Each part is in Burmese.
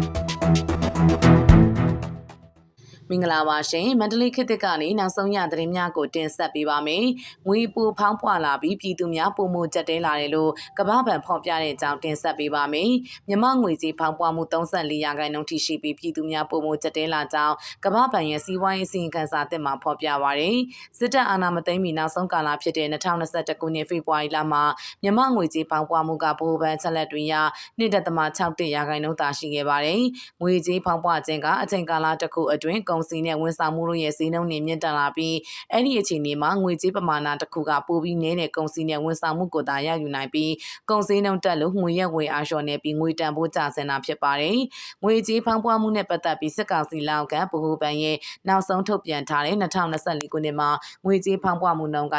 Thank you. မင်္ဂလာပါရှင်မန္တလေးခေတ်သစ်ကနေနောက်ဆုံးရသတင်းများကိုတင်ဆက်ပေးပါမယ်။ငွေပူဖောင်းပွာလာပြီးပြည်သူများပုံမှုကြက်တဲလာတယ်လို့ကမ္ဘာ့ဘဏ်ဖော်ပြတဲ့အကြောင်းတင်ဆက်ပေးပါမယ်။မြမငွေကြီးဖောင်းပွားမှု34ရာခိုင်နှုန်းထိရှိပြီးပြည်သူများပုံမှုကြက်တဲလာကြောင်းကမ္ဘာ့ဘဏ်ရဲ့စီးပွားရေးအစီရင်ခံစာသစ်မှာဖော်ပြပါရယ်။စစ်တပ်အာဏာမသိမ်းမီနောက်ဆုံးကာလဖြစ်တဲ့2021ခုနှစ်ဖေဖော်ဝါရီလမှာမြမငွေကြီးဖောင်းပွားမှုကဗဟိုဘဏ်ချက်လက်တွေရ2.61ရာခိုင်နှုန်းသာရှိခဲ့ပါတယ်။ငွေကြီးဖောင်းပွားခြင်းကအချိန်ကာလတစ်ခုအတွင်းကုန်စည်နဲ့ဝန်ဆောင်မှုတို့ရဲ့ဈေးနှုန်းတွေမြင့်တက်လာပြီးအဲ့ဒီအခြေအနေမှာငွေကြေးပမာဏတစ်ခုကပိုပြီးနည်းတဲ့ကုန်စည်နဲ့ဝန်ဆောင်မှုကိုသာရယူနိုင်ပြီးကုန်စည်နှုန်းတက်လို့ငွေရက်ငွေအားလျှော့နေပြီးငွေတန်ဖိုးကျဆင်းတာဖြစ်ပါတယ်။ငွေကြေးဖောင်းပွားမှုနဲ့ပတ်သက်ပြီးစစ်ကောင်စီလောက်ကဗဟိုဘဏ်ရဲ့နောက်ဆုံးထုတ်ပြန်ထားတဲ့2024ခုနှစ်မှာငွေကြေးဖောင်းပွားမှုနှုန်းက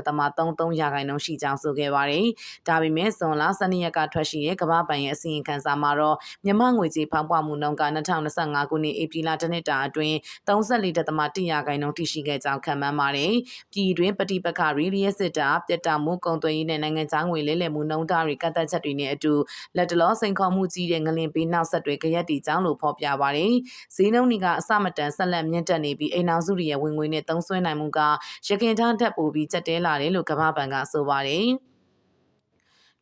25.33ရာခိုင်နှုန်းရှိကြောင်းဆိုခဲ့ပါတယ်။ဒါပေမဲ့ဇွန်လ12ရက်ကထွက်ရှိတဲ့ကမ္ဘာ့ဘဏ်ရဲ့အစီရင်ခံစာမှာတော့မြန်မာငွေကြေးဖောင်းပွားမှုနှုန်းက2025ခုနှစ်ဧပြီလတစ်နှစ်တာအတွင်း34.1ရာခိုင်နှုန်းထိရှိခဲ့ကြောင်းခန့်မှန်းပါတယ်။ပြည်တွင်းပဋိပက္ခရီလျက်စစ်တာပြတ်တာမှုကုန်သွယ်ရေးနဲ့နိုင်ငံခြားငွေလဲလှယ်မှုနှုန်းထားတွေကန့်သက်ချက်တွေနဲ့အတူလက်တလောစိန်ခေါ်မှုကြီးတဲ့ငလင်ပေးနောက်ဆက်တွေကရက်တီကြောင်းလို့ဖော်ပြပါတယ်။ဈေးနှုန်းတွေကအစမတန်ဆက်လက်မြင့်တက်နေပြီးအိမ်နောက်စုတွေရဲ့ဝင်ငွေနဲ့သုံးစွဲနိုင်မှုကရခင်ထားတက်ပိုပြီးကျက်တဲလာတယ်လို့ကမ္ဘာ့ဘဏ်ကဆိုပါတယ်။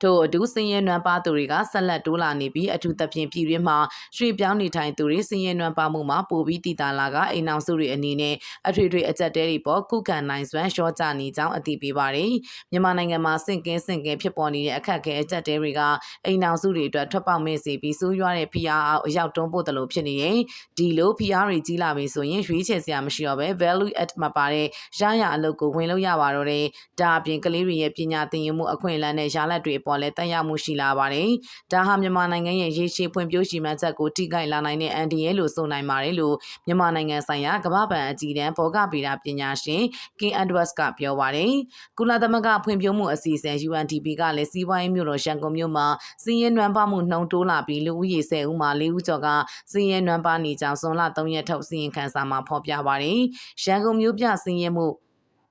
ထို့အတူစင်ရဲနွမ်းပါသူတွေကဆက်လက်တိုးလာနေပြီးအထူးသဖြင့်ပြည်တွင်းမှာရွှေ့ပြောင်းနေထိုင်သူတွေစင်ရဲနွမ်းပါမှုမှာပိုပြီးတည်တာလာကအိမ်အောင်စုတွေအနေနဲ့အထွေထွေအကြက်တဲတွေပေါ်ခုခံနိုင်စွမ်းရှော့ချနေကြောင်းအသိပေးပါတယ်။မြန်မာနိုင်ငံမှာစင်ကင်းစင်ကင်းဖြစ်ပေါ်နေတဲ့အခက်အခဲအကြက်တဲတွေကအိမ်အောင်စုတွေအတွက်ထွက်ပေါက်မဲ့စေပြီးဆိုးရွားတဲ့ဖိအားအောက်အရောက်တွန်းပို့တယ်လို့ဖြစ်နေရင်ဒီလိုဖိအားတွေကြီးလာပြီဆိုရင်ရွေးချယ်စရာမရှိတော့ပဲ value add မှာပါတဲ့ရရအလုပ်ကိုဝင်လို့ရပါတော့တယ်။ဒါအပြင်ကလေးတွေရဲ့ပညာသင်ယူမှုအခွင့်အလမ်းနဲ့ရလဒ်တွေပေါ်လည်းတက်ရောက်မှုရှိလာပါတယ်။ဒါဟာမြန်မာနိုင်ငံရဲ့ရေရှည်ဖွံ့ဖြိုးရှိမှချက်ကိုထိခိုက်လာနိုင်တဲ့အန်ဒီရဲလို့ဆိုနိုင်ပါတယ်လို့မြန်မာနိုင်ငံဆိုင်ရာကမ္ဘာ့ဘဏ်အကြီးတန်းဘောဂဗီရာပညာရှင်ကင်အန်ဒဝတ်ကပြောပါတယ်။ကုလသမဂ္ဂဖွံ့ဖြိုးမှုအစီအစဉ် UNDP ကလည်းစီးပွားရေးမြို့တော်ရန်ကုန်မြို့မှာစီးရဲနွမ်းပါမှုနှုံတိုးလာပြီးလူဦးရေ10ဦးမှာ4ဦးကျော်ကစီးရဲနွမ်းပါနေကြောင်းဇွန်လ3ရက်ထုတ်စီရင်ခံစာမှာဖော်ပြပါတယ်။ရန်ကုန်မြို့ပြစီးရဲမှု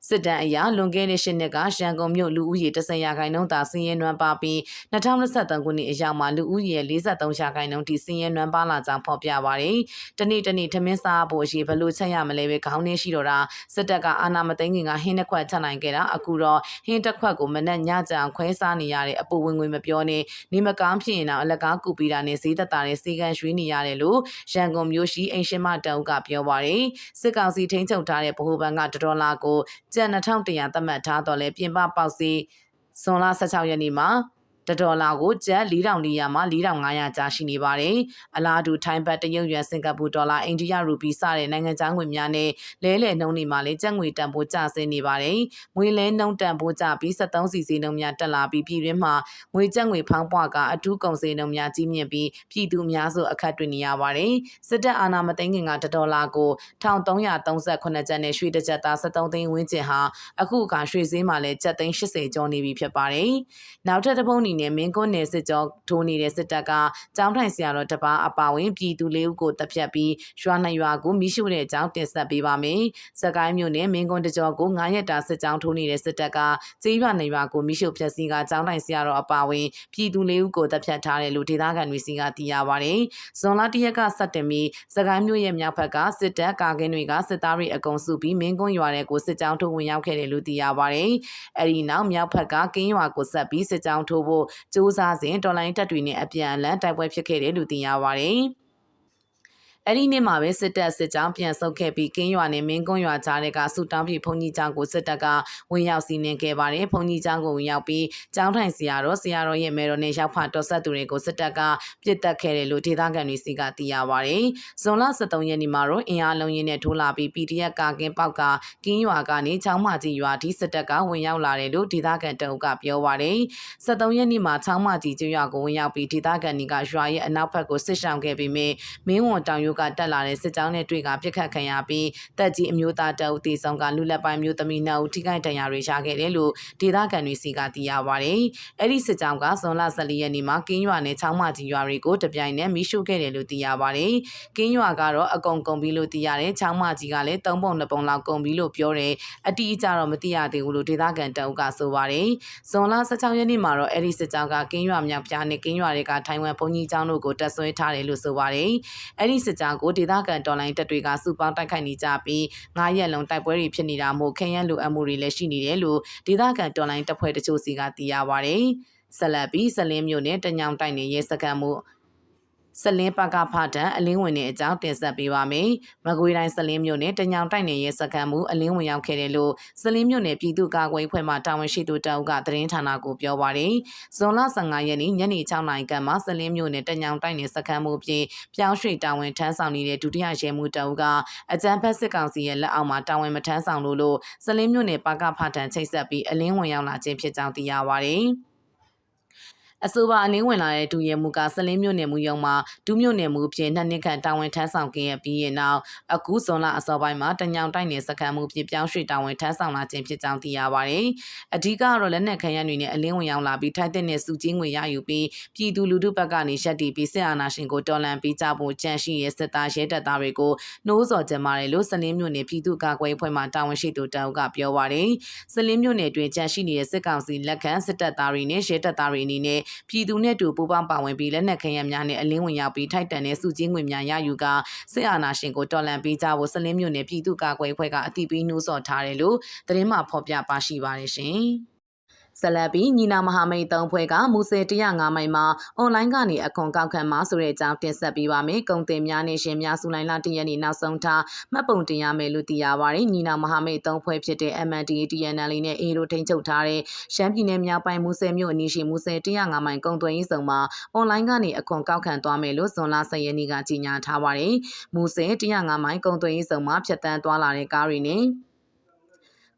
စစ်တမ်းအရလွန်ခဲ့တဲ့ရှစ်နှစ်ကရန်ကုန်မြို့လူဦးရေ30ရာခိုင်နှုန်းသာစည်ရင်နွမ်းပါပြီး2023ခုနှစ်အရောက်မှာလူဦးရေ43ရာခိုင်နှုန်းထိစည်ရင်နွမ်းပါလာကြောင်းဖော်ပြပါတယ်။တနေ့တနေ့ထမင်းစားဖို့အရေးဘလို့ချက်ရမလဲပဲခေါင်းနှင်းရှိတော့တာစစ်တပ်ကအာဏာမသိမ်းခင်ကဟင်းတစ်ခွက်ချက်နိုင်ခဲ့တာအခုတော့ဟင်းတစ်ခွက်ကိုမနဲ့ညကြအောင်ခွဲစားနေရတဲ့အပူဝင်ငွေမပြောနဲ့နေမကောင်းဖြစ်ရင်တော့အလကားကူပြီးတာနဲ့ဈေးသက်သာတဲ့စီကံရွှေနေရတယ်လို့ရန်ကုန်မြို့ရှိအိမ်ရှင်မတောင်ကပြောပါတယ်။စစ်ကောင်စီထိန်းချုပ်ထားတဲ့ဗဟိုဘဏ်ကဒေါ်လာကိုကျပ်2100သတ်မှတ်ထားတော့လဲပြင်ပပေါက်စီဇွန်လ16ရက်နေ့မှာ တဒေါ်လာကိုကျပ်4400မှ4500ကျားရှိနေပါတယ်။အလားတူထိုင်းဘတ်တရုတ်ရွမ်စင်ကာပူဒေါ်လာအိန္ဒိယရူပီစတဲ့နိုင်ငံခြားငွေများနဲ့လဲလှယ်နှုန်းတွေမှာလည်းကျပ်ငွေတန်ဖိုးကျဆင်းနေပါတယ်။ငွေလဲနှုန်းတန်ဖိုးကျပြီး73စီစီနှုန်းများတက်လာပြီးပြည်တွင်းမှာငွေကျပ်ငွေဖောင်းပွားကအထူးကုန်စည်နှုန်းများကြီးမြင့်ပြီးပြည်သူအများစုအခက်တွေ့နေရပါတယ်။စစ်တပ်အာဏာမသိမ်းခင်ကဒေါ်လာကို1338ကျပ်နဲ့ရွှေတစ်ကျပ်သား73သိန်းဝန်းကျင်ဟာအခုအခါရွှေဈေးမှာလည်းကျပ်သိန်း80ကျော်နေပြီဖြစ်ပါတယ်။နောက်ထပ်တစ်ပုံအနေနဲ့မင်းကွန်းနယ်စစ်ကြောထိုးနေတဲ့စစ်တပ်ကကြောင်းထိုင်ဆရာတော်တပါအပါဝင်ပြည်သူလေးဦးကိုတပ်ဖြတ်ပြီးရွာနှစ်ရွာကိုမိရှုတဲ့အကြောင်းတင်ဆက်ပေးပါမယ်။စကိုင်းမြို့နယ်မင်းကွန်းတကြောကို9ရက်တာစစ်ကြောင်းထိုးနေတဲ့စစ်တပ်ကကျေးရွာနှစ်ရွာကိုမိရှုဖျက်ဆီးကကြောင်းထိုင်ဆရာတော်အပါဝင်ပြည်သူလေးဦးကိုတပ်ဖြတ်ထားတယ်လို့ဒေသခံတွေစီကသိရပါတယ်။ဇွန်လ၁ရက်ကစတင်ပြီးစကိုင်းမြို့ရဲ့မြောက်ဘက်ကစစ်တပ်ကာကင်းတွေကစစ်သားတွေအကုန်စုပြီးမင်းကွန်းရွာတဲ့ကိုစစ်ကြောင်းထိုးဝင်ရောက်ခဲ့တယ်လို့သိရပါတယ်။အဲဒီနောက်မြောက်ဘက်ကကင်းရွာကိုဆက်ပြီးစစ်ကြောင်းထိုးဖို့စူးစမ်းစဉ်တော်လိုင်းတပ်တွေနဲ့အပြန်အလှန်တိုက်ပွဲဖြစ်ခဲ့တယ်လို့သိရပါတယ်။ အဲ့ဒီနေ့မှာပဲစစ်တပ်စစ်ကြောင်းပြန်ဆုတ်ခဲ့ပြီးကင်းရွာနဲ့မင်းကွန်းရွာကြားတွေကဆူတောင်းပြည်ဘုံကြီးကျောင်းကိုစစ်တပ်ကဝင်ရောက်စီးနင်းခဲ့ပါတယ်ဘုံကြီးကျောင်းကိုဝင်ရောက်ပြီးကျောင်းထိုင်ဆရာတော်ဆရာတော်ရဲ့မဲတော်နဲ့ရောက်ဖတော်ဆက်သူတွေကိုစစ်တပ်ကပြစ်တက်ခဲ့တယ်လို့ဒေသခံတွေစီကသိရပါတယ်ဇွန်လ23ရက်နေ့မှာတော့အင်အားလုံးရင်းနဲ့ထိုးလာပြီး PDF ကကင်းပေါက်ကကင်းရွာကနေချောင်းမကြီးရွာထိစစ်တပ်ကဝင်ရောက်လာတယ်လို့ဒေသခံတအုပ်ကပြောပါတယ်73ရက်နေ့မှာချောင်းမကြီးကျွရွာကိုဝင်ရောက်ပြီးဒေသခံတွေကရွာရဲ့အနောက်ဘက်ကိုစစ်ဆောင်ခဲ့ပြီးမင်းဝန်တောင်ရမြို့ကတက်လာတဲ့စစ်ကြောင်းနဲ့တွေ့ကပြစ်ခတ်ခံရပြီးတက်ကြီးအမျိုးသားတအုပ်တီဆောင်ကလူလက်ပိုင်းမျိုးသမီးနှစ်ဦးထိခိုက်ဒဏ်ရာတွေရခဲ့တယ်လို့ဒေသခံတွေစီကသိရပါတယ်။အဲ့ဒီစစ်ကြောင်းကဇွန်လ14ရက်နေ့မှာကင်းရွာနဲ့ချောင်းမကြီးရွာတွေကိုတပြိုင်နက်မိရှုခဲ့တယ်လို့သိရပါတယ်။ကင်းရွာကတော့အကုန်ကုန်ပြီလို့သိရတယ်။ချောင်းမကြီးကလည်း၃ပုံ၂ပုံလောက်ကုန်ပြီလို့ပြောတယ်။အတိအကျတော့မသိရသေးဘူးလို့ဒေသခံတအုပ်ကဆိုပါတယ်။ဇွန်လ16ရက်နေ့မှာတော့အဲ့ဒီစစ်ကြောင်းကကင်းရွာမြောက်ပြားနဲ့ကင်းရွာတွေကထိုင်ဝမ်ဘုံကြီးကျောင်းတို့ကိုတက်ဆွဲထားတယ်လို့ဆိုပါတယ်။အဲ့ဒီစစ်ကြောင်းကိုဒေသခံတော်လိုင်းတပ်တွေကစုပေါင်းတိုက်ခိုက်နေကြပြီး9ရက်လုံးတိုက်ပွဲတွေဖြစ်နေတာမို့ခရမ်းလိုအပ်မှုတွေလည်းရှိနေတယ်လို့ဒေသခံတော်လိုင်းတပ်ဖွဲ့တချို့စီကသိရပါတယ်။ဆက်လက်ပြီးစလင်းမြို့နယ်တညောင်တိုက်နယ်ရဲစခန်းမှု စလင်းပကဖတန်အလင်းဝင်တဲ့အကြောင်းတင်ဆက်ပေးပါမယ်။မကွေးတိုင်းစလင်းမြို့နယ်တညောင်တိုက်နယ်ရဲစခန်းမှုအလင်းဝင်ရောက်ခဲ့တယ်လို့စလင်းမြို့နယ်ပြည်သူ့ကာကွယ်ဖွဲ့မှတာဝန်ရှိသူတအုပ်ကသတင်းဌာနကိုပြောပါရယ်။ဇွန်လ15ရက်နေ့ညနေ6နာရီခန့်မှာစလင်းမြို့နယ်တညောင်တိုက်နယ်စခန်းမှုဖြင့်ပြောင်းရွှေ့တာဝန်ထမ်းဆောင်နေတဲ့ဒုတိယရဲမှူးတအုပ်ကအကြံဖက်စစ်ကောင်စီရဲ့လက်အောက်မှာတာဝန်မထမ်းဆောင်လို့လို့စလင်းမြို့နယ်ပကဖတန်ချိတ်ဆက်ပြီးအလင်းဝင်ရောက်လာခြင်းဖြစ်ကြောင်းသိရပါရယ်။ အဆိုပါအလင်းဝင်လာတဲ့ဒူရဲမှုကစလင်းမြို့နယ်မှုယုံမှာဒူးမြို့နယ်မှုဖြင့်နှစ်နှစ်ခန့်တာဝန်ထမ်းဆောင်ခဲ့ရပြီးရင်နောက်အခုဇွန်လအစောပိုင်းမှာတညောင်တိုက်နယ်စခန်းမှုဖြင့်ပြောင်းရွှေ့တာဝန်ထမ်းဆောင်လာခြင်းဖြစ်ကြောင်းသိရပါတယ်။အဓိကတော့လက်နက်ခံရတွေနဲ့အလင်းဝင်ရောက်လာပြီးထိုက်တဲ့နဲ့စုချင်းငွေရယူပြီးပြည်သူလူထုဘက်ကနေရှက်တီပြီးစစ်အာဏာရှင်ကိုတော်လှန်ပေးကြဖို့ကြံရှိရဲစစ်သားရဲတပ်သားတွေကိုနှိုးဆော်ကြမှာတယ်လို့စလင်းမြို့နယ်ပြည်သူ့ကာကွယ်အဖွဲ့မှတာဝန်ရှိသူတောက်ကပြောပါတယ်။စလင်းမြို့နယ်တွင်ကြံရှိနေတဲ့စစ်ကောင်စီလက်ခံစစ်တပ်သားတွေနဲ့ရဲတပ်သားတွေအနေနဲ့ပြည်သူနဲ့တူပူးပေါင်းပါဝင်ပြီးလက်နက်ခဲယမ်းများနဲ့အလင်းဝင်ရောက်ပြီးထိုက်တန်တဲ့စုချင်းငွေများရယူကစစ်အာဏာရှင်ကိုတော်လှန်ပေးကြဖို့စလင်းမြို့နယ်ပြည်သူ့ကာကွယ်အဖွဲ့ကအတိပေးနှိုးဆော်ထားတယ်လို့သတင်းမှဖော်ပြပါရှိပါတယ်ရှင်။ ဆလဘီညီနာမဟာမိတ်သုံးဖွဲ့ကမူဆယ်105မိုင်မှာအွန်လိုင်းကနေအခွန်ကောက်ခံမှာဆိုတဲ့အကြောင်းတင်ဆက်ပေးပါမယ်။ကုန်တင်များနဲ့ရှင်များစုလိုင်းလာတရက်နေ့နောက်ဆုံးထားမှတ်ပုံတင်ရမယ်လို့သိရပါတယ်။ညီနာမဟာမိတ်သုံးဖွဲ့ဖြစ်တဲ့ MNDA TNL နဲ့ A တို့ထိန်းချုပ်ထားတဲ့ရှမ်းပြည်နယ်မြောက်ပိုင်းမူဆယ်မြို့အနီးရှိမူဆယ်105မိုင်ကုန်သွယ်ရေးဆောင်မှာအွန်လိုင်းကနေအခွန်ကောက်ခံသွားမယ်လို့ဇွန်လ10ရက်နေ့ကကြေညာထားပါတယ်။မူဆယ်105မိုင်ကုန်သွယ်ရေးဆောင်မှာဖြတ်တန်းသွားလာတဲ့ကားတွေနဲ့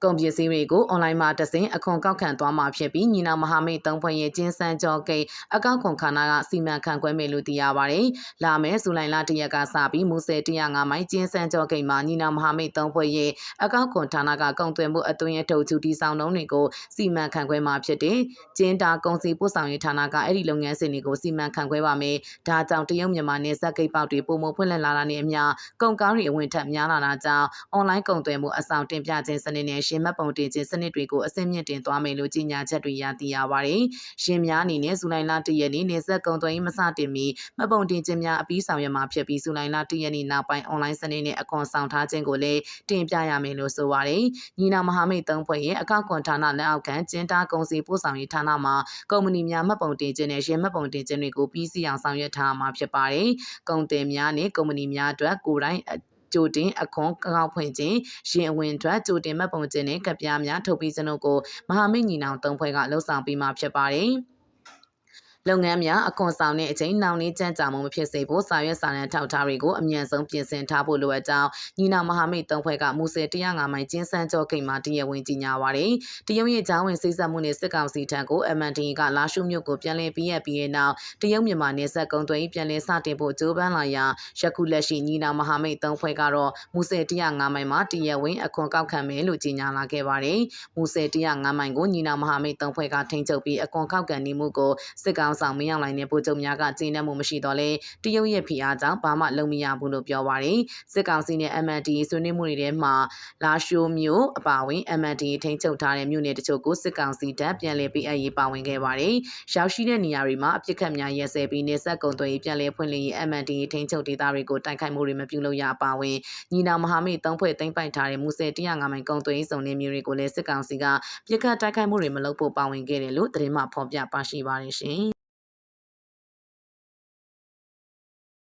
ကုန်ပစ္စည်းတွေကိုအွန်လိုင်းမှာတဆင့်အခွန်ကောက်ခံသွားမှာဖြစ်ပြီးညီနောင်မဟာမိတ်သုံးဖွဲ့ရဲ့ကျင်းစန်းကြောဂိတ်အကောက်ခွန်ခါနာကစီမံခန့်ခွဲမယ်လို့သိရပါတယ်။လာမယ့်ဇူလိုင်လတရက်ကစပြီးမူဆယ်105မိုင်ကျင်းစန်းကြောဂိတ်မှာညီနောင်မဟာမိတ်သုံးဖွဲ့ရဲ့အကောက်ခွန်ဌာနကကုန်သွယ်မှုအသွင်ရထုတ်ချူတီဆောင်နှုံးတွေကိုစီမံခန့်ခွဲမှာဖြစ်တဲ့ကျင်းတာကုန်စည်ပို့ဆောင်ရေးဌာနကအဲ့ဒီလုပ်ငန်းစဉ်တွေကိုစီမံခန့်ခွဲပါမယ်။ဒါကြောင့်တရုတ်မြန်မာနယ်စပ်ဂိတ်ပေါက်တွေပုံမဖွင့်လှစ်လာတာနဲ့အမျှကုန်ကားတွေအဝင်ထက်များလာတာကြောင့်အွန်လိုင်းကုန်သွယ်မှုအဆောင်တင်ပြခြင်းစနစ်နဲ့ရှင်မှတ်ပုံတင်ခြင်းစနစ်တွေကိုအဆင့်မြင့်တင်သွားမယ်လို့ကြေညာချက်တွေရသိရပါတယ်။ရှင်များအနေနဲ့ဇူလိုင်လ၁ရက်နေ့နေဆက်ကုံသွင်းမစတင်မီမှတ်ပုံတင်ခြင်းများအပြီးဆောင်ရွက်မှာဖြစ်ပြီးဇူလိုင်လ၁ရက်နေ့နောက်ပိုင်းအွန်လိုင်းစနစ်နဲ့အခွန်ဆောင်ထားခြင်းကိုလည်းတင်ပြရမယ်လို့ဆိုပါတယ်။ညီနာမဟာမိတ်သုံးဖွဲ့ရဲ့အကောက်ခွန်ဌာနလက်အောက်ခံကျင်းတာကုန်စည်ပို့ဆောင်ရေးဌာနမှကုမ္ပဏီများမှတ်ပုံတင်ခြင်းနဲ့ရင်းမှတ်ပုံတင်ခြင်းတွေကိုပြီးစီအောင်ဆောင်ရွက်ထားမှာဖြစ်ပါတယ်။ကုန်သည်များနဲ့ကုမ္ပဏီများအတွက်ကိုယ်တိုင် ကြိုတင်အခွန်ကောက်ဖွင့်ခြင်းရင်အဝင်ထွက်ကြိုတင်မှတ်ပုံခြင်းနဲ့ကပြားများထုတ်ပြီးစနုပ်ကိုမဟာမိတ်ညီနောင်သုံးဖွဲ့ကလှုပ်ဆောင်ပြီးမှဖြစ်ပါတယ်။ လုပ်ငန်းများအခွန်ဆောင်တဲ့အချိန်နှောင့်နှေးကြမ်းကြာမှုမဖြစ်စေဖို့စာရွက်စာတမ်းထောက်ထားတွေကိုအမြန်ဆုံးပြင်ဆင်ထားဖို့လိုအပ်ကြောင်းညီနာမဟာမိတ်သုံးဖွဲ့ကမူဆယ်105မိုင်ကျင်းစန်းကျော်ဂိတ်မှာတရားဝင်ကြီးညာပါတယ်။တရုတ်ရဲ့ဂျာဝင်စိစက်မှုနဲ့စစ်ကောင်စီထံကို MND ကလာရှုမြို့ကိုပြန်လည်ပြီးရပြီးနောက်တရုတ်မြန်မာနယ်စပ်ကုံသွင်းပြန်လည်စတင်ဖို့ကြိုးပမ်းလာရာယခုလက်ရှိညီနာမဟာမိတ်သုံးဖွဲ့ကတော့မူဆယ်105မိုင်မှာတရားဝင်အခွန်ကောက်ခံမယ်လို့ကြီးညာလာခဲ့ပါတယ်။မူဆယ်105မိုင်ကိုညီနာမဟာမိတ်သုံးဖွဲ့ကထိန်းချုပ်ပြီးအခွန်ကောက်ခံနေမှုကိုစစ်ကောင်ဆောင်မရောက်နိုင်တဲ့ဗိုလ်ချုပ်များကကျေနပ်မှုမရှိတော့လဲတရုတ်ရဲ့ဖိအားကြောင့်ဘာမှလုပ်မရဘူးလို့ပြောပါတယ်စစ်ကောင်စီနဲ့ MND ဆွေးနွေးမှုတွေထဲမှာလာရှိုးမျိုးအပါဝင် MND ထိန်းချုပ်ထားတဲ့မြို့နယ်တချို့ကိုစစ်ကောင်စီတပ်ပြန်လည်ပေးအပ်ရေးပါဝင်ခဲ့ပါတယ်ရောက်ရှိတဲ့နေရာတွေမှာအပြစ်ခတ်များရဲစဲပြီးနေဆက်ကုံသွေးပြန်လည်ဖွင့်လှစ်ရေး MND ထိန်းချုပ်ဒေသတွေကိုတိုက်ခိုက်မှုတွေမပြုလုပ်ရပါဝင်ညီနောင်မဟာမိတ်သုံးဖွဲ့သိမ်းပိုက်ထားတဲ့မူဆယ်105မိုင်ကုံသွေးစုံနေမျိုးတွေကိုလည်းစစ်ကောင်စီကပြစ်ခတ်တိုက်ခိုက်မှုတွေမလုပ်ဖို့ပါဝင်ခဲ့တယ်လို့သတင်းမှဖော်ပြပါရှိပါတယ်ရှင်